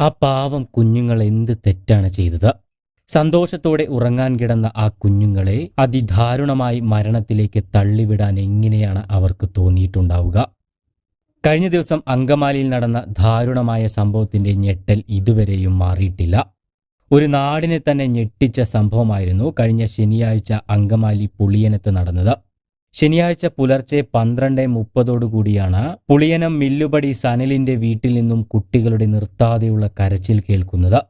ആ പാവം കുഞ്ഞുങ്ങൾ എന്ത് തെറ്റാണ് ചെയ്തത്? സന്തോഷത്തോടെ ഉറങ്ങാൻ കിടന്ന ആ കുഞ്ഞുങ്ങളെ അതിദാരുണമായി മരണത്തിലേക്ക് തള്ളിവിടാൻ എങ്ങനെയാണ് അവർക്ക് തോന്നിയിട്ടുണ്ടാവുക? കഴിഞ്ഞ ദിവസം അങ്കമാലിയിൽ നടന്ന ദാരുണമായ സംഭവത്തിന്റെ ഞെട്ടൽ ഇതുവരെയും മാറിയിട്ടില്ല. ഒരു നാടിനെ തന്നെ ഞെട്ടിച്ച സംഭവമായിരുന്നു കഴിഞ്ഞ ശനിയാഴ്ച അങ്കമാലി പുളിയനത്ത് നടന്നത്. ശനിയാഴ്ച പുലർച്ചെ പന്ത്രണ്ട് മുപ്പതോടുകൂടിയാണ് പുളിയനം മില്ലുപടി സനലിന്റെ വീട്ടിൽ നിന്നും കുട്ടികളുടെ നിർത്താതെയുള്ള കരച്ചിൽ കേൾക്കുന്നത്.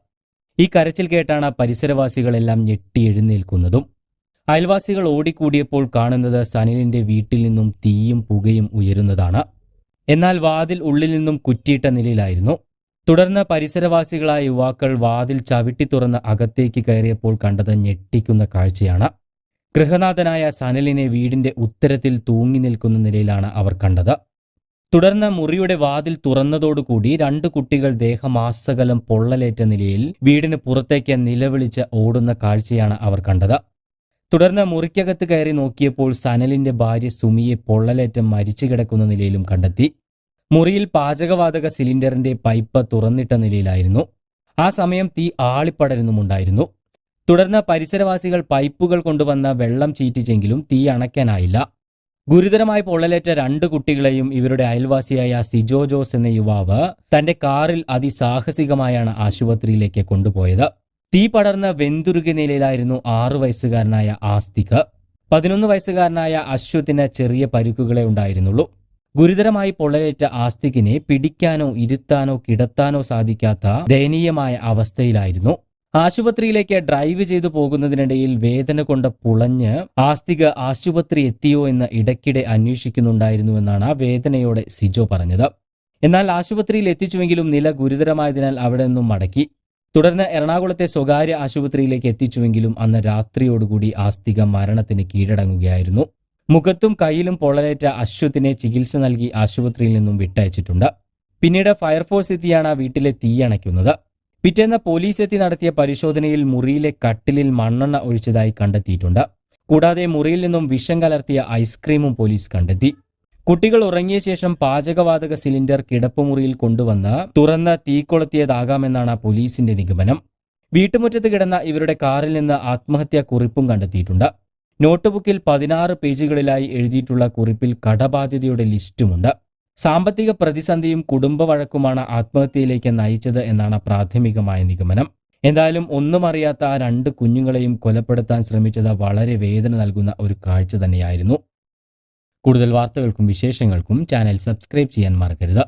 ഈ കരച്ചിൽ കേട്ടാണ് പരിസരവാസികളെല്ലാം ഞെട്ടി എഴുന്നേൽക്കുന്നതും. അയൽവാസികൾ ഓടിക്കൂടിയപ്പോൾ കാണുന്നത് സനിലിന്റെ വീട്ടിൽ നിന്നും തീയും പുകയും ഉയരുന്നതാണ്. എന്നാൽ വാതിൽ ഉള്ളിൽ നിന്നും കുറ്റിയിട്ട നിലയിലായിരുന്നു. തുടർന്ന് പരിസരവാസികളായ യുവാക്കൾ വാതിൽ ചവിട്ടി തുറന്ന് അകത്തേക്ക് കയറിയപ്പോൾ കണ്ടത് ഞെട്ടിക്കുന്ന കാഴ്ചയാണ്. ഗൃഹനാഥനായ സനലിനെ വീടിന്റെ ഉത്തരത്തിൽ തൂങ്ങി നിൽക്കുന്ന നിലയിലാണ് അവർ കണ്ടത്. തുടർന്ന് മുറിയുടെ വാതിൽ തുറന്നതോടുകൂടി രണ്ട് കുട്ടികൾ ദേഹമാസകലം പൊള്ളലേറ്റ നിലയിൽ വീടിന് പുറത്തേക്ക് നിലവിളിച്ച് ഓടുന്ന കാഴ്ചയാണ് അവർ കണ്ടത്. തുടർന്ന് മുറിക്കകത്ത് കയറി നോക്കിയപ്പോൾ സനലിന്റെ ഭാര്യ സുമിയെ പൊള്ളലേറ്റം മരിച്ചു കിടക്കുന്ന നിലയിലും കണ്ടെത്തി. മുറിയിൽ പാചകവാതക സിലിണ്ടറിന്റെ പൈപ്പ് തുറന്നിട്ട നിലയിലായിരുന്നു. ആ സമയം തീ ആളിപ്പടരുന്നുമുണ്ടായിരുന്നു. തുടർന്ന് പരിസരവാസികൾ പൈപ്പുകൾ കൊണ്ടുവന്ന വെള്ളം ചീറ്റിച്ചെങ്കിലും തീ അണയ്ക്കാനായില്ല. ഗുരുതരമായി പൊള്ളലേറ്റ രണ്ട് കുട്ടികളെയും ഇവരുടെ അയൽവാസിയായ സിജോ ജോസ് എന്ന യുവാവ് തന്റെ കാറിൽ അതിസാഹസികമായാണ് ആശുപത്രിയിലേക്ക് കൊണ്ടുപോയത്. തീ പടർന്ന വെന്തുരുകിയ നിലയിലായിരുന്നു ആറു വയസ്സുകാരനായ ആസ്തിക്. പതിനൊന്ന് വയസ്സുകാരനായ അശ്വത്തിന് ചെറിയ പരുക്കുകളെ ഉണ്ടായിരുന്നുള്ളൂ. ഗുരുതരമായി പൊള്ളലേറ്റ ആസ്തികിനെ പിടിക്കാനോ ഇരുത്താനോ കിടത്താനോ സാധിക്കാത്ത ദയനീയമായ അവസ്ഥയിലായിരുന്നു. ആശുപത്രിയിലേക്ക് ഡ്രൈവ് ചെയ്തു പോകുന്നതിനിടയിൽ വേദന കൊണ്ട് പുളഞ്ഞ് ആസ്തിക ആശുപത്രി എത്തിയോ എന്ന് ഇടയ്ക്കിടെ അന്വേഷിക്കുന്നുണ്ടായിരുന്നുവെന്നാണ് വേദനയോടെ സിജോ പറഞ്ഞത്. എന്നാൽ ആശുപത്രിയിൽ എത്തിച്ചുവെങ്കിലും നില ഗുരുതരമായതിനാൽ അവിടെ നിന്നും മടക്കി. തുടർന്ന് എറണാകുളത്തെ സ്വകാര്യ ആശുപത്രിയിലേക്ക് എത്തിച്ചുവെങ്കിലും അന്ന് രാത്രിയോടുകൂടി ആസ്തിക മരണത്തിന് കീഴടങ്ങുകയായിരുന്നു. മുഖത്തും കയ്യിലും പൊള്ളലേറ്റ അശ്വത്തിനെ ചികിത്സ നൽകി ആശുപത്രിയിൽ നിന്നും വിട്ടയച്ചിട്ടുണ്ട്. പിന്നീട് ഫയർഫോഴ്സ് എത്തിയാണ് വീട്ടിലെ തീയണയ്ക്കുന്നത് പിറ്റേന്ന് പോലീസ് എത്തി നടത്തിയ പരിശോധനയിൽ മുറിയിലെ കട്ടിലിൽ മണ്ണെണ്ണ ഒഴിച്ചതായി കണ്ടെത്തിയിട്ടുണ്ട്. കൂടാതെ മുറിയിൽ നിന്നും വിഷം കലർത്തിയ ഐസ്ക്രീമും പോലീസ് കണ്ടെത്തി. കുട്ടികൾ ഉറങ്ങിയ ശേഷം പാചകവാതക സിലിണ്ടർ കിടപ്പുമുറിയിൽ കൊണ്ടുവന്ന് തുറന്ന് തീ കൊളുത്തിയതാകാമെന്നാണ് പോലീസിന്റെ നിഗമനം. വീട്ടുമുറ്റത്ത് കിടന്ന ഇവരുടെ കാറിൽ നിന്ന് ആത്മഹത്യാ കുറിപ്പും കണ്ടെത്തിയിട്ടുണ്ട്. നോട്ട്ബുക്കിൽ പതിനാറ് പേജുകളിലായി എഴുതിയിട്ടുള്ള കുറിപ്പിൽ കടബാധ്യതയുടെ ലിസ്റ്റുമുണ്ട്. സാമ്പത്തിക പ്രതിസന്ധിയും കുടുംബ വഴക്കുമാണ് ആത്മഹത്യയിലേക്ക് നയിച്ചത് എന്നാണ് പ്രാഥമികമായ നിഗമനം. എന്തായാലും ഒന്നും അറിയാത്ത ആ രണ്ട് കുഞ്ഞുങ്ങളെയും കൊലപ്പെടുത്താൻ ശ്രമിച്ചത് വളരെ വേദന നൽകുന്ന ഒരു കാഴ്ച തന്നെയായിരുന്നു. കൂടുതൽ വാർത്തകൾക്കും വിശേഷങ്ങൾക്കും ചാനൽ സബ്സ്ക്രൈബ് ചെയ്യാൻ മറക്കരുത്.